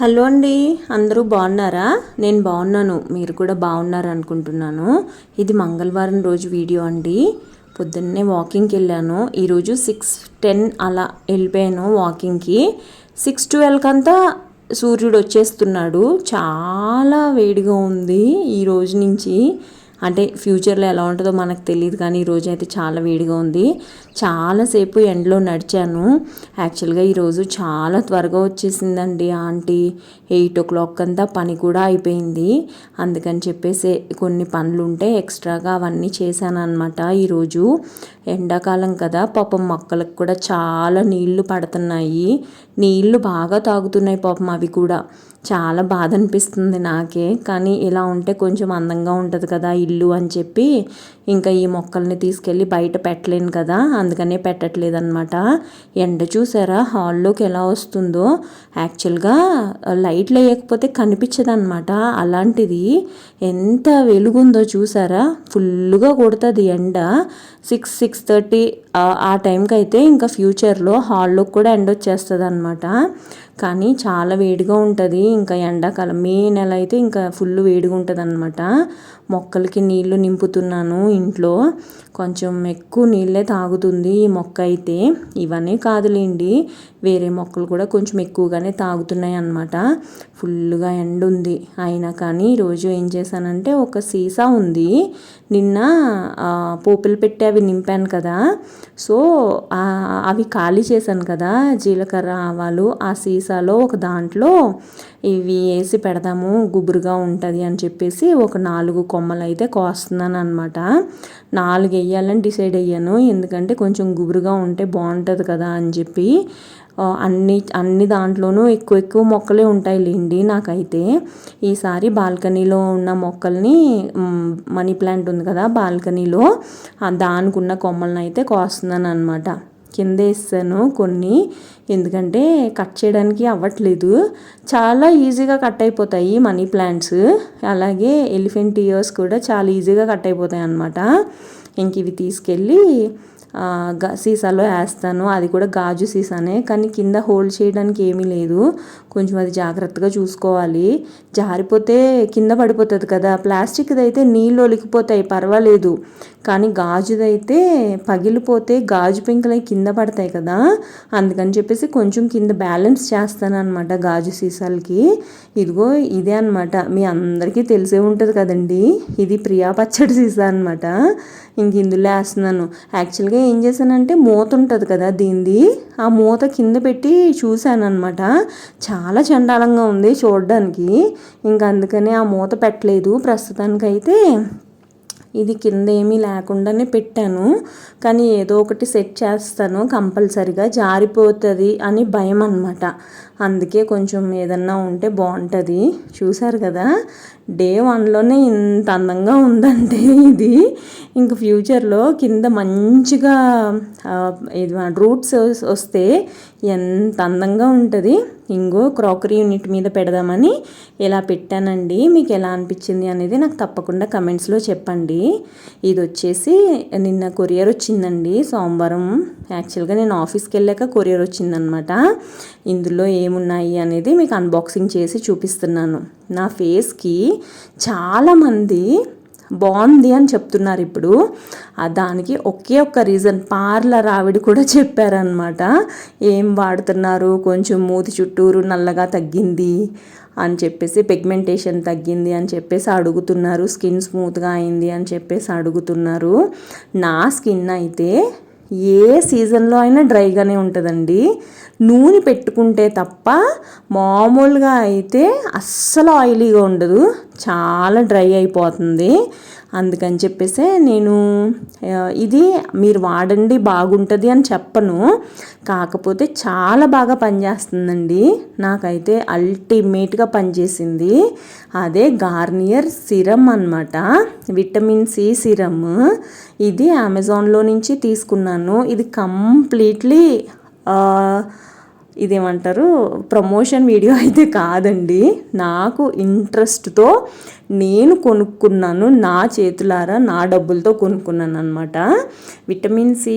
Hello అండి అందరూ బాగున్నారా? నేను బాగున్నాను మీరు కూడా బాగున్నారు అనుకుంటున్నాను. ఇది మంగళవారం రోజు వీడియో అండి. పొద్దున్నే వాకింగ్కి వెళ్ళాను. ఈరోజు సిక్స్ టెన్ అలా వెళ్ళిపోయాను వాకింగ్కి. సిక్స్ ట్వెల్వ్కి అంతా సూర్యుడు వచ్చేస్తున్నాడు. చాలా వేడిగా ఉంది ఈ రోజు నుంచి. అంటే ఫ్యూచర్లో ఎలా ఉంటుందో మనకు తెలియదు కానీ ఈరోజు అయితే చాలా వేడిగా ఉంది. చాలాసేపు ఎండలో నడిచాను. యాక్చువల్గా ఈరోజు చాలా త్వరగా వచ్చేసిందండి ఆంటీ. ఎయిట్ ఓ క్లాక్ అంతా పని కూడా అయిపోయింది. అందుకని చెప్పేసి కొన్ని పనులు ఉంటే ఎక్స్ట్రాగా అవన్నీ చేశాను అనమాట ఈరోజు ఎండాకాలం కదా పాపం మొక్కలకు కూడా చాలా నీళ్ళు పడుతున్నాయి. నీళ్ళు బాగా తాగుతున్నాయి పాపం అవి కూడా. చాలా బాధ అనిపిస్తుంది నాకే. కానీ ఇలా ఉంటే కొంచెం అందంగా ఉంటుంది కదా ఇల్లు అని చెప్పి ఇంకా ఈ మొక్కల్ని తీసుకెళ్ళి బయట పెట్టలేను కదా. అందుకనే పెట్టట్లేదు అనమాట ఎండ చూసారా? హాల్లోకి ఎలా వస్తుందో. యాక్చువల్గా లైట్లు వేయకపోతే కనిపించదు అనమాట అలాంటిది ఎంత వెలుగుందో చూసారా? ఫుల్గా కొడుతుంది ఎండ. సిక్స్ సిక్స్ థర్టీ ఆ టైంకి అయితే ఇంకా ఫ్యూచర్లో హాల్లోకి కూడా ఎండ వచ్చేస్తుంది అనమాట కానీ చాలా వేడిగా ఉంటుంది. ఇంకా ఎండాకాలం మే నెల అయితే ఇంకా ఫుల్ వేడిగా ఉంటుంది అనమాట మొక్కలకి నీళ్ళు నింపుతున్నాను ఇంట్లో. కొంచెం ఎక్కువ నీళ్ళే తాగుతుంది ఈ మొక్క అయితే. ఇవన్నీ కాదులేండి. వేరే మొక్కలు కూడా కొంచెం ఎక్కువగానే తాగుతున్నాయి అన్నమాట. ఫుల్గా ఎండ ఉంది. అయినా కానీ ఈరోజు ఏం చేశానంటే ఒక సీసా ఉంది. నిన్న పోపులు పెట్టి అవి నింపాను కదా. సో అవి ఖాళీ చేశాను కదా. జీలకర్ర ఆవాలు ఆ సీసాలో ఒక దాంట్లో ఇవి వేసి పెడదాము గుబురుగా ఉంటుంది అని చెప్పేసి ఒక నాలుగు కొమ్మలు అయితే కోస్తున్నాను అనమాట నాలుగు వేయాలని డిసైడ్ అయ్యాను. ఎందుకంటే కొంచెం గుబురుగా ఉంటే బాగుంటుంది కదా అని చెప్పి అన్ని అన్ని దాంట్లోనూ ఎక్కువ ఎక్కువ మొక్కలే ఉంటాయి లేండి నాకైతే. ఈసారి బాల్కనీలో ఉన్న మొక్కల్ని మనీ ప్లాంట్ ఉంది కదా బాల్కనీలో దానికి ఉన్న కొమ్మలను అయితే కోస్తున్నాను అనమాట కింద వేస్తాను కొన్ని. ఎందుకంటే కట్ చేయడానికి అవ్వట్లేదు. చాలా ఈజీగా కట్ అయిపోతాయి మనీ ప్లాంట్స్. అలాగే ఎలిఫెంట్ ఇయర్స్ కూడా చాలా ఈజీగా కట్ అయిపోతాయి అన్నమాట ఇంక ఇవి తీసుకెళ్ళి సీసాలో వేస్తాను. అది కూడా గాజు సీసానే. కానీ కింద హోల్డ్ చేయడానికి ఏమీ లేదు. కొంచెం అది జాగ్రత్తగా చూసుకోవాలి. జారిపోతే కింద పడిపోతుంది కదా. ప్లాస్టిక్ది అయితే నీళ్ళు ఒలికిపోతాయి పర్వాలేదు. కానీ గాజుదైతే పగిలిపోతే గాజు పెంకులై కింద పడతాయి కదా. అందుకని చెప్పేసి కొంచెం కింద బ్యాలెన్స్ చేస్తాను అనమాట గాజు సీసాలకి. ఇదిగో ఇదే అనమాట మీ అందరికీ తెలిసే ఉంటుంది కదండి. ఇది ప్రియా పచ్చడి సీసా అనమాట ఇంక ఇందులో వేస్తున్నాను. యాక్చువల్గా ఏం చేశానంటే మూత ఉంటుంది కదా దీనిది. ఆ మూత కింద పెట్టి చూశానమాట చాలా చండాలంగా ఉంది చూడడానికి. ఇంకా అందుకని ఆ మూత పెట్టలేదు. ప్రస్తుతానికైతే ఇది కింద ఏమీ లేకుండానే పెట్టాను. కానీ ఏదో ఒకటి సెట్ చేస్తాను కంపల్సరిగా. జారిపోతుంది అని భయం అనమాట అందుకే కొంచెం ఏదన్నా ఉంటే బాగుంటుంది. చూసారు కదా? డే వన్లోనే ఇంత అందంగా ఉందంటే ఇది. ఇంక ఫ్యూచర్లో కింద మంచిగా ఇది రూట్స్ వస్తే ఎంత అందంగా ఉంటుంది. ఇంకో క్రాకరీ యూనిట్ మీద పెడదామని ఎలా పెట్టానండి. మీకు ఎలా అనిపించింది అనేది నాకు తప్పకుండా కమెంట్స్లో చెప్పండి. ఇది వచ్చేసి నిన్న కొరియర్ వచ్చిందండి. సోమవారం. యాక్చువల్గా నేను ఆఫీస్కి వెళ్ళాక కొరియర్ వచ్చిందనమాట. ఇందులో ఏమున్నాయి అనేది మీకు అన్బాక్సింగ్ చేసి చూపిస్తున్నాను. నా ఫేస్కి చాలామంది బాగుంది అని చెప్తున్నారు ఇప్పుడు. దానికి ఒకే ఒక్క రీజన్ పార్లర్ ఆవిడ కూడా చెప్పారనమాట ఏం వాడుతున్నారు? కొంచెం మూతి చుట్టూరు నల్లగా తగ్గింది అని చెప్పేసి పిగ్మెంటేషన్ తగ్గింది అని చెప్పేసి అడుగుతున్నారు. స్కిన్ స్మూత్గా అయింది అని చెప్పేసి అడుగుతున్నారు. నా స్కిన్ అయితే ఏ సీజన్లో అయినా డ్రైగానే ఉంటుందండి. నూనె పెట్టుకుంటే తప్ప మామూలుగా అయితే అస్సలు ఆయిలీగా ఉండదు. చాలా డ్రై అయిపోతుంది. అందుకని చెప్పేసి నేను ఇది మీరు వాడండి బాగుంటుంది అని చెప్పను. కాకపోతే చాలా బాగా పనిచేస్తుందండి. నాకైతే అల్టిమేట్గా పనిచేసింది. అదే గార్నియర్ సిరమ్ అనమాట విటమిన్ సి సిరమ్ ఇది అమెజాన్లో నుంచి తీసుకున్నాను. ఇది కంప్లీట్లీ ఇదేమంటారు ప్రమోషన్ వీడియో అయితే కాదండి. నాకు ఇంట్రెస్ట్తో నేను కొనుక్కున్నాను. నా చేతులారా నా డబ్బులతో కొనుక్కున్నాను అనమాట విటమిన్ సి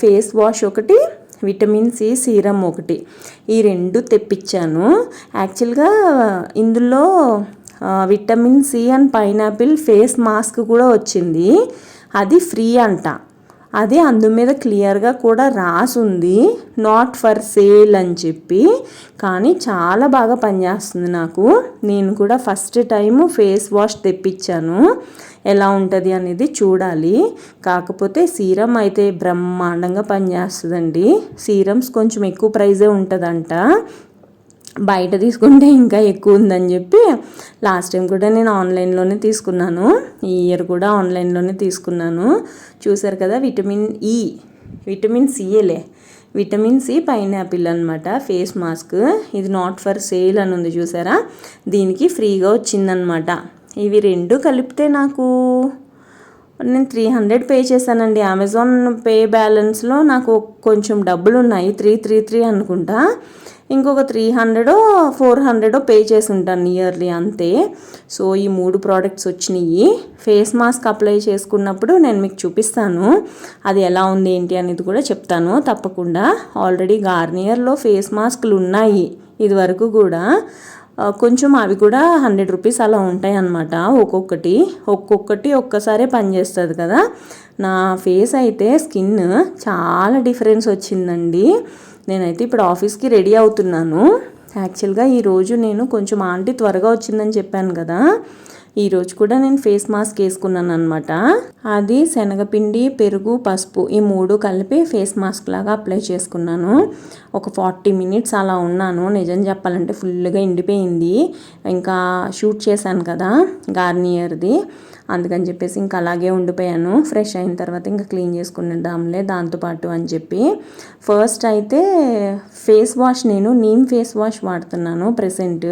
ఫేస్ వాష్ ఒకటి విటమిన్ సి సీరం ఒకటి. ఈ రెండు తెప్పించాను. యాక్చువల్గా ఇందులో vitamin C and pineapple face mask కూడా వచ్చింది. అది ఫ్రీ అంట. అది అందు మీద క్లియర్గా కూడా రాసుంది. నాట్ ఫర్ సేల్ అని చెప్పి. కానీ చాలా బాగా పనిచేస్తుంది నాకు. నేను కూడా ఫస్ట్ టైము ఫేస్ వాష్ తెప్పించాను. ఎలా ఉంటుంది అనేది చూడాలి. కాకపోతే సీరం అయితే బ్రహ్మాండంగా పనిచేస్తుందండి. సీరమ్స్ కొంచెం ఎక్కువ ప్రైజే ఉంటుందంట. బయట తీసుకుంటే ఇంకా ఎక్కువ ఉందని చెప్పి లాస్ట్ టైం కూడా నేను ఆన్లైన్లోనే తీసుకున్నాను. ఈ ఇయర్ కూడా ఆన్లైన్లోనే తీసుకున్నాను. చూసారు కదా విటమిన్ ఈ విటమిన్ సిఏలే విటమిన్ సి పైనాపిల్ అనమాట ఫేస్ మాస్క్. ఇది నాట్ ఫర్ సేల్ అని ఉంది చూసారా? దీనికి ఫ్రీగా వచ్చిందనమాట ఇవి రెండు కలిపితే నాకు నేను త్రీ హండ్రెడ్ పే చేశానండి. అమెజాన్ పే బ్యాలెన్స్లో నాకు కొంచెం డబ్బులు ఉన్నాయి త్రీ త్రీ త్రీ అనుకుంటా. ఇంకొక త్రీ హండ్రెడో ఫోర్ హండ్రెడో పే చేసి ఉంటాను నియర్లీ అంతే. సో ఈ మూడు ప్రోడక్ట్స్ వచ్చినాయి. ఫేస్ మాస్క్ అప్లై చేసుకున్నప్పుడు నేను మీకు చూపిస్తాను. అది ఎలా ఉంది ఏంటి అనేది కూడా చెప్తాను. తప్పకుండా. ఆల్రెడీ గార్నియర్లో ఫేస్ మాస్క్లు ఉన్నాయి ఇది వరకు కూడా. కొంచెం అవి కూడా హండ్రెడ్ రూపీస్ అలా ఉంటాయి అన్నమాట. ఒక్కొక్కటి. ఒక్కొక్కటి ఒక్కసారే పనిచేస్తుంది కదా. నా ఫేస్ అయితే స్కిన్ చాలా డిఫరెన్స్ వచ్చిందండి. నేనైతే ఇప్పుడు ఆఫీస్కి రెడీ అవుతున్నాను. యాక్చువల్గా ఈరోజు నేను కొంచెం ఆంటీ త్వరగా వచ్చిందని చెప్పాను కదా. ఈరోజు కూడా నేను ఫేస్ మాస్క్ వేసుకున్నాను అనమాట అది శనగపిండి పెరుగు పసుపు ఈ మూడు కలిపి ఫేస్ మాస్క్ లాగా అప్లై చేసుకున్నాను. ఒక ఫార్టీ మినిట్స్ అలా ఉన్నాను. నిజం చెప్పాలంటే ఫుల్గా ఎండిపోయింది. ఇంకా షూట్ చేశాను కదా గార్నియర్ది. అందుకని చెప్పేసి ఇంకా అలాగే ఉండిపోయాను. ఫ్రెష్ అయిన తర్వాత ఇంకా క్లీన్ చేసుకునేద్దాంలే దాంతోపాటు అని చెప్పి. ఫస్ట్ అయితే ఫేస్ వాష్ నేను నీమ్ ఫేస్ వాష్ వాడుతున్నాను ప్రెసెంట్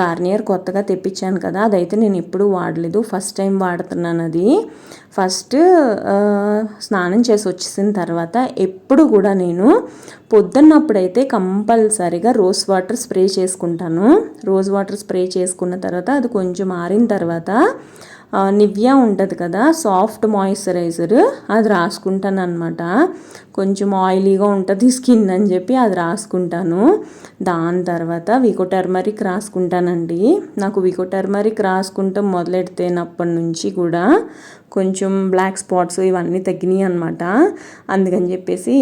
గార్నియర్ కొత్తగా తెప్పించాను కదా అదైతే నేను ఎప్పుడూ వాడలేదు. ఫస్ట్ టైం వాడుతున్నాను అది. ఫస్ట్ స్నానం చేసి వచ్చేసిన తర్వాత ఎప్పుడు కూడా నేను పొద్దున్నప్పుడైతే కంపల్సరిగా రోజ్ వాటర్ స్ప్రే చేసుకుంటాను. రోజ్ వాటర్ స్ప్రే చేసుకున్న తర్వాత అది కొంచెం ఆరిన తర్వాత నివ్యా ఉంటుంది కదా సాఫ్ట్ మాయిశ్చరైజర్ అది రాసుకుంటాను అనమాట కొంచెం ఆయిలీగా ఉంటుంది స్కిన్ అని చెప్పి అది రాసుకుంటాను. దాని తర్వాత వికో టర్మరిక్ రాసుకుంటానండి. నాకు వికో టర్మరిక్ రాసుకుంటాం మొదలెడితేనప్పటి నుంచి కూడా కొంచెం బ్లాక్ స్పాట్స్ ఇవన్నీ తగ్గినాయి అనమాట అందుకని చెప్పేసి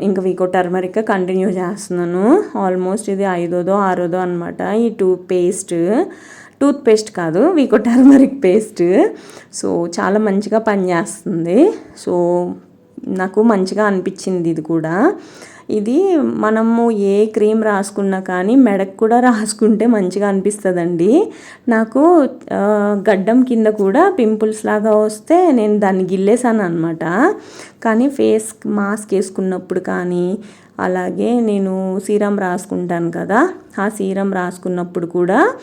ఇంకా వికో టర్మరిక్ కంటిన్యూ చేస్తున్నాను. ఆల్మోస్ట్ ఇది ఐదోదో ఆరోదో అనమాట ఈ టూ పేస్ట్ టూత్ పేస్ట్ కాదు వీకో టర్మరిక్ పేస్ట్. సో చాలా మంచిగా పనిచేస్తుంది. సో నాకు మంచిగా అనిపించింది ఇది కూడా. ఇది మనము ఏ క్రీమ్ రాసుకున్నా కానీ మెడకు కూడా రాసుకుంటే మంచిగా అనిపిస్తుందండి. నాకు గడ్డం కింద కూడా పింపుల్స్ లాగా వస్తే నేను దాన్ని గిల్లేసాను అనమాట కానీ ఫేస్ మాస్క్ వేసుకున్నప్పుడు కానీ అలాగే నేను సీరం రాసుకుంటాను కదా ఆ సీరం రాసుకున్నప్పుడు కూడా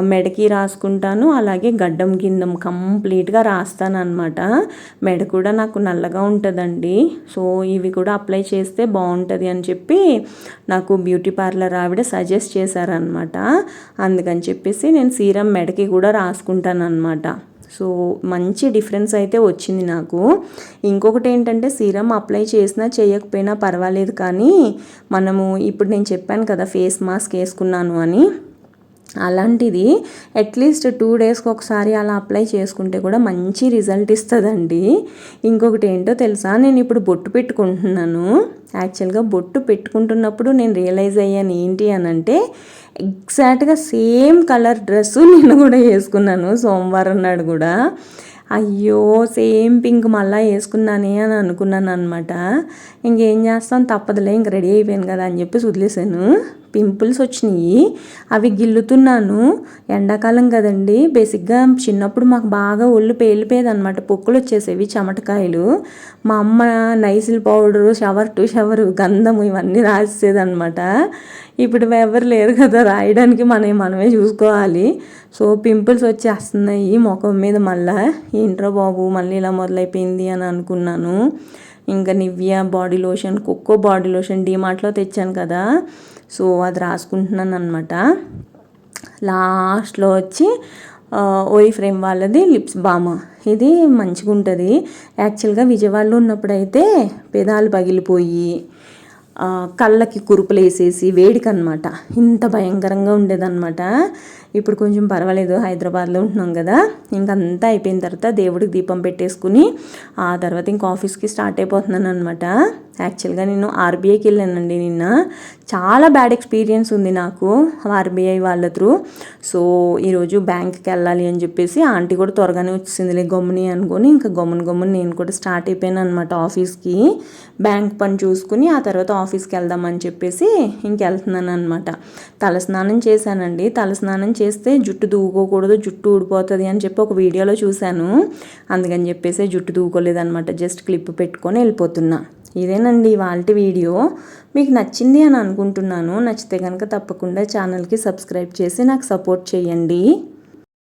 మెడకి రాసుకుంటాను అలాగే గడ్డం కింద కంప్లీట్గా రాస్తాను అనమాట మెడ కూడా నాకు నల్లగా ఉంటుందండి. సో ఇవి కూడా అప్లై చేస్తే బాగుంటుంది అని చెప్పి నాకు బ్యూటీ పార్లర్ ఆవిడ సజెస్ట్ చేశారనమాట అందుకని చెప్పేసి నేను సీరం మెడకి కూడా రాసుకుంటాను అనమాట సో మంచి డిఫరెన్స్ అయితే వచ్చింది నాకు. ఇంకొకటి ఏంటంటే సీరం అప్లై చేసినా చేయకపోయినా పర్వాలేదు కానీ మనము ఇప్పుడు నేను చెప్పాను కదా ఫేస్ మాస్క్ వేసుకున్నాను అని. అలాంటిది అట్లీస్ట్ టూ డేస్కి ఒకసారి అలా అప్లై చేసుకుంటే కూడా మంచి రిజల్ట్ ఇస్తుందండి. ఇంకొకటి ఏంటో తెలుసా? నేను ఇప్పుడు బొట్టు పెట్టుకుంటున్నాను. యాక్చువల్గా బొట్టు పెట్టుకుంటున్నప్పుడు నేను రియలైజ్ అయ్యాను ఏంటి అని అంటే ఎగ్జాక్ట్గా సేమ్ కలర్ డ్రెస్సు నేను కూడా వేసుకున్నాను సోమవారం నాడు కూడా. అయ్యో సేమ్ పింక్ మళ్ళీ వేసుకున్నానే అని అనుకున్నాను అనమాట ఇంకేం చేస్తాం? తప్పదులే ఇంక రెడీ అయిపోయాను కదా అని చెప్పి వదిలేసాను పింపుల్స్ వచ్చినాయి. అవి గిల్లుతున్నాను. ఎండాకాలం కదండి. బేసిక్గా చిన్నప్పుడు మాకు బాగా ఒళ్ళు పేలిపోయేది అనమాట పొక్కులు వచ్చేసేవి చెమటకాయలు. మా అమ్మ Nycil powder shower to shower గంధము ఇవన్నీ రాసేదనమాట ఇప్పుడు ఎవరు లేరు కదా రాయడానికి మనం మనమే చూసుకోవాలి. సో పింపుల్స్ వచ్చేస్తున్నాయి ముఖం మీద మళ్ళా. ఏంట్రా బాబు మళ్ళీ ఇలా మొదలైపోయింది అని అనుకున్నాను. ఇంకా Nivea body lotion cocoa body lotion డీమార్ట్లో తెచ్చాను కదా. సో అది రాసుకుంటున్నాను అనమాట లాస్ట్లో వచ్చి ఓయి ఫ్రేమ్ వాళ్ళది లిప్స్ బామ్. ఇది మంచిగా ఉంటుంది యాక్చువల్గా విజయవాడలో ఉన్నప్పుడైతే పెదాలు పగిలిపోయి కళ్ళకి కురుపులు వేసేసి వేడికనమాట ఇంత భయంకరంగా ఉండేదన్నమాట. ఇప్పుడు కొంచెం పర్వాలేదు హైదరాబాద్లో ఉంటున్నాం కదా. ఇంకంతా అయిపోయిన తర్వాత దేవుడికి దీపం పెట్టేసుకుని ఆ తర్వాత ఇంక ఆఫీస్కి స్టార్ట్ అయిపోతున్నాను అనమాట యాక్చువల్గా నేను ఆర్బీఐకి వెళ్ళానండి నిన్న. చాలా బ్యాడ్ ఎక్స్పీరియన్స్ ఉంది నాకు ఆర్బీఐ వాళ్ళ త్రూ. సో ఈరోజు బ్యాంక్కి వెళ్ళాలి అని చెప్పేసి ఆంటీ కూడా త్వరగానే వచ్చిందిలే గమ్ముని అనుకొని ఇంకా గమ్మున గమ్మున నేను కూడా స్టార్ట్ అయిపోయాను అనమాట ఆఫీస్కి. బ్యాంక్ పని చూసుకుని ఆ తర్వాత ఆఫీస్కి వెళ్దామని చెప్పేసి ఇంకెళ్తున్నాను అనమాట తలస్నానం చేశానండి. తలస్నానం చేస్తే జుట్టు దూకోకూడదు జుట్టు ఊడిపోతుంది అని చెప్పి ఒక వీడియోలో చూశాను. అందుకని చెప్పేసి జుట్టు దూకోలేదనమాట జస్ట్ క్లిప్ పెట్టుకొని వెళ్ళిపోతున్నా. ఇదేనండి వాళ్ళ వీడియో. మీకు నచ్చింది అని అనుకుంటున్నాను. నచ్చితే కనుక తప్పకుండా ఛానల్కి సబ్స్క్రైబ్ చేసి నాకు సపోర్ట్ చేయండి.